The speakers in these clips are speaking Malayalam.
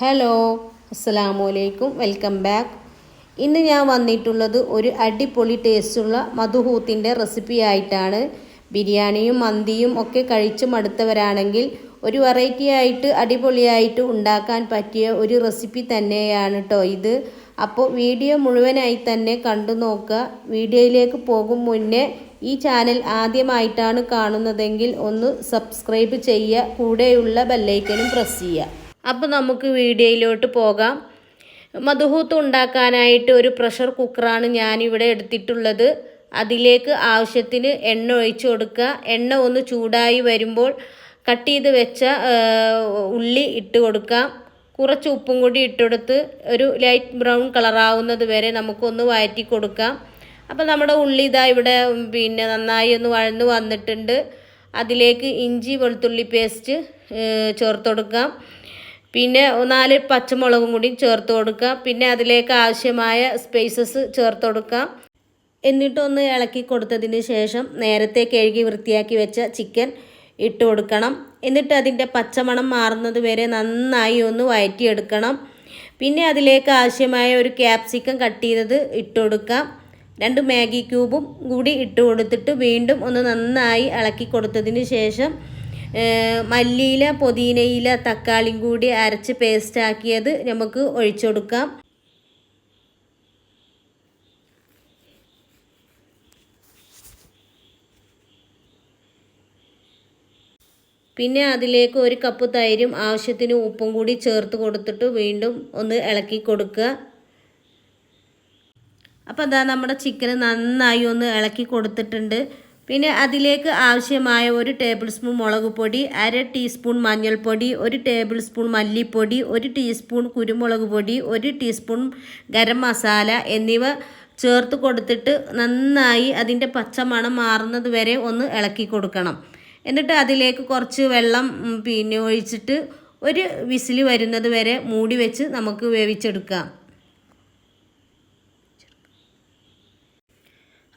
ഹലോ അസ്സലാമു അലൈക്കും വെൽക്കം ബാക്ക്. ഇന്ന് ഞാൻ വന്നിട്ടുള്ളത് ഒരു അടിപൊളി ടേസ്റ്റുള്ള മധുഹൂത്തിന്റെ റെസിപ്പി ആയിട്ടാണ് ബിരിയാണിയും മന്തിയും ഒക്കെ കഴിച്ചു മടുത്തവരാണെങ്കിൽ ഒരു വെറൈറ്റി ആയിട്ട് അടിപൊളിയായിട്ട് ഉണ്ടാക്കാൻ പറ്റിയ ഒരു റെസിപ്പി തന്നെയാണ് കേട്ടോ ഇത്. അപ്പോൾ വീഡിയോ മുഴുവനായി തന്നെ കണ്ടു നോക്കുക. വീഡിയോയിലേക്ക് പോകും മുന്നേ ഈ ചാനൽ ആദ്യമായിട്ടാണ് കാണുന്നതെങ്കിൽ ഒന്ന് സബ്സ്ക്രൈബ് ചെയ്യുക. കൂടെയുള്ള ബെല്ലൈക്കനും പ്രസ് ചെയ്യുക. അപ്പോൾ നമുക്ക് വീഡിയോയിലോട്ട് പോകാം. മധുഹൂത്ത് ഉണ്ടാക്കാനായിട്ട് ഒരു പ്രഷർ കുക്കറാണ് ഞാനിവിടെ എടുത്തിട്ടുള്ളത്. അതിലേക്ക് ആവശ്യത്തിന് എണ്ണ ഒഴിച്ചു കൊടുക്കുക. എണ്ണ ഒന്ന് ചൂടായി വരുമ്പോൾ കട്ട് ചെയ്ത് വെച്ച ഉള്ളി ഇട്ട് കൊടുക്കാം കുറച്ച് ഉപ്പും കൂടി ഇട്ടെടുത്ത് ഒരു ലൈറ്റ് ബ്രൗൺ കളറാവുന്നത് വരെ നമുക്കൊന്ന് വഴറ്റി കൊടുക്കാം. അപ്പോൾ നമ്മുടെ ഉള്ളി ഇതാ ഇവിടെ പിന്നെ നന്നായി ഒന്ന് വഴന്ന് വന്നിട്ടുണ്ട്. അതിലേക്ക് ഇഞ്ചി വെളുത്തുള്ളി പേസ്റ്റ് ചേർത്ത് കൊടുക്കാം. പിന്നെ നാല് പച്ചമുളകും കൂടി ചേർത്ത് കൊടുക്കുക പിന്നെ അതിലേക്ക് ആവശ്യമായ സ്പൈസസ് ചേർത്ത് കൊടുക്കാം. എന്നിട്ടൊന്ന് ഇളക്കി കൊടുത്തതിന് ശേഷം നേരത്തെ കഴുകി വൃത്തിയാക്കി വെച്ച ചിക്കൻ ഇട്ട് കൊടുക്കണം. എന്നിട്ട് അതിന്റെ പച്ചമണം മാറുന്നത് വരെ നന്നായി ഒന്ന് വഴറ്റിയെടുക്കണം പിന്നെ അതിലേക്ക് ആവശ്യമായ ഒരു ക്യാപ്സിക്കം കട്ട് ചെയ്തത് ഇട്ട് കൊടുക്കാം. രണ്ട് മാഗി ക്യൂബും കൂടി ഇട്ട് കൊടുത്തിട്ട് വീണ്ടും ഒന്ന് നന്നായി ഇളക്കി കൊടുത്തതിന് ശേഷം മല്ലിയില പുതിനയില തക്കാളിയും കൂടി അരച്ച് പേസ്റ്റാക്കിയത് നമുക്ക് ഒഴിച്ചു കൊടുക്കാം. പിന്നെ അതിലേക്ക് ഒരു കപ്പ് തൈരും ആവശ്യത്തിന് ഉപ്പും കൂടി ചേർത്ത് കൊടുത്തിട്ട് വീണ്ടും ഒന്ന് ഇളക്കി കൊടുക്കുക. അപ്പോൾ അതാ നമ്മുടെ ചിക്കൻ നന്നായി ഒന്ന് ഇളക്കി കൊടുത്തിട്ടുണ്ട്. പിന്നെ അതിലേക്ക് ആവശ്യമായ ഒരു ടേബിൾ സ്പൂൺ മുളക് പൊടി അര ടീസ്പൂൺ മഞ്ഞൾപ്പൊടി ഒരു ടേബിൾ സ്പൂൺ മല്ലിപ്പൊടി ഒരു ടീസ്പൂൺ കുരുമുളക് പൊടി ഒരു ടീസ്പൂൺ ഗരം മസാല എന്നിവ ചേർത്ത് കൊടുത്തിട്ട് നന്നായി അതിന്റെ പച്ചമണം മാറുന്നത് വരെ ഒന്ന് ഇളക്കി കൊടുക്കണം. എന്നിട്ട് അതിലേക്ക് കുറച്ച് വെള്ളം പിന്നെ ഒഴിച്ചിട്ട് ഒരു വിസിൽ വരുന്നത് വരെ മൂടി വെച്ച് നമുക്ക് വേവിച്ചെടുക്കാം.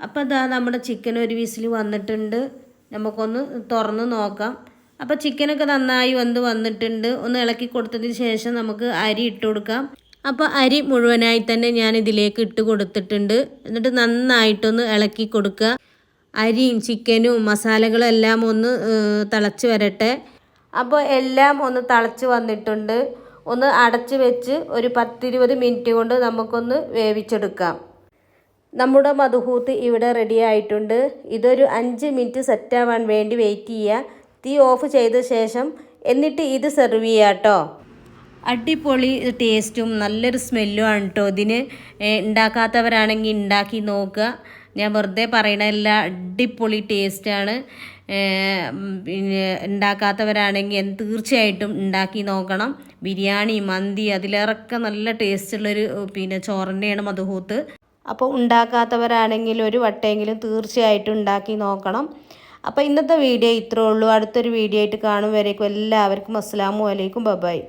അപ്പോൾ അതാ നമ്മുടെ ചിക്കൻ ഒരു വിസിൽ വന്നിട്ടുണ്ട്. നമുക്കൊന്ന് തുറന്ന് നോക്കാം. അപ്പോൾ ചിക്കനൊക്കെ നന്നായി വന്ന് വന്നിട്ടുണ്ട്. ഒന്ന് ഇളക്കി കൊടുത്തതിന് ശേഷം നമുക്ക് അരി ഇട്ട് കൊടുക്കാം. അപ്പോൾ അരി മുഴുവനായി തന്നെ ഞാൻ ഇതിലേക്ക് ഇട്ട് കൊടുത്തിട്ടുണ്ട്. എന്നിട്ട് നന്നായിട്ടൊന്ന് ഇളക്കി കൊടുക്കുക അരിയും ചിക്കനും മസാലകളും എല്ലാം ഒന്ന് തിളച്ച് വരട്ടെ. അപ്പോൾ എല്ലാം ഒന്ന് തിളച്ച് വന്നിട്ടുണ്ട്. ഒന്ന് അടച്ച് വെച്ച് ഒരു പത്തിരുപത് മിനിറ്റ് കൊണ്ട് നമുക്കൊന്ന് വേവിച്ചെടുക്കാം. നമ്മുടെ മധുഹൂത്ത് ഇവിടെ റെഡി ആയിട്ടുണ്ട്. ഇതൊരു അഞ്ച് മിനിറ്റ് സെറ്റാവാൻ വേണ്ടി വെയിറ്റ് ചെയ്യുക. തീ ഓഫ് ചെയ്ത ശേഷം എന്നിട്ട് ഇത് സെർവ് ചെയ്യുക കേട്ടോ. അടിപൊളി ടേസ്റ്റും നല്ലൊരു സ്മെല്ലും ആണ് കേട്ടോ ഇതിന് ഉണ്ടാക്കാത്തവരാണെങ്കിൽ ഉണ്ടാക്കി നോക്കുക. ഞാൻ വെറുതെ പറയണല്ല അടിപൊളി ടേസ്റ്റാണ് പിന്നെ ഉണ്ടാക്കാത്തവരാണെങ്കിൽ തീർച്ചയായിട്ടും ഉണ്ടാക്കി നോക്കണം. ബിരിയാണി മന്തി അതിലേറൊക്കെ നല്ല ടേസ്റ്റുള്ളൊരു പിന്നെ ചോറിന്റെയാണ് മധുഹൂത്ത്. അപ്പോൾ ഉണ്ടാക്കാത്തവരാണെങ്കിൽ ഒരു വട്ടമെങ്കിലും തീർച്ചയായിട്ടും ഉണ്ടാക്കി നോക്കണം. അപ്പോൾ ഇന്നത്തെ വീഡിയോ ഇത്രേ ഉള്ളൂ. അടുത്തൊരു വീഡിയോ ആയിട്ട് കാണും വരേക്കും. എല്ലാവർക്കും അസ്സാം വലൈക്കും ബബായ്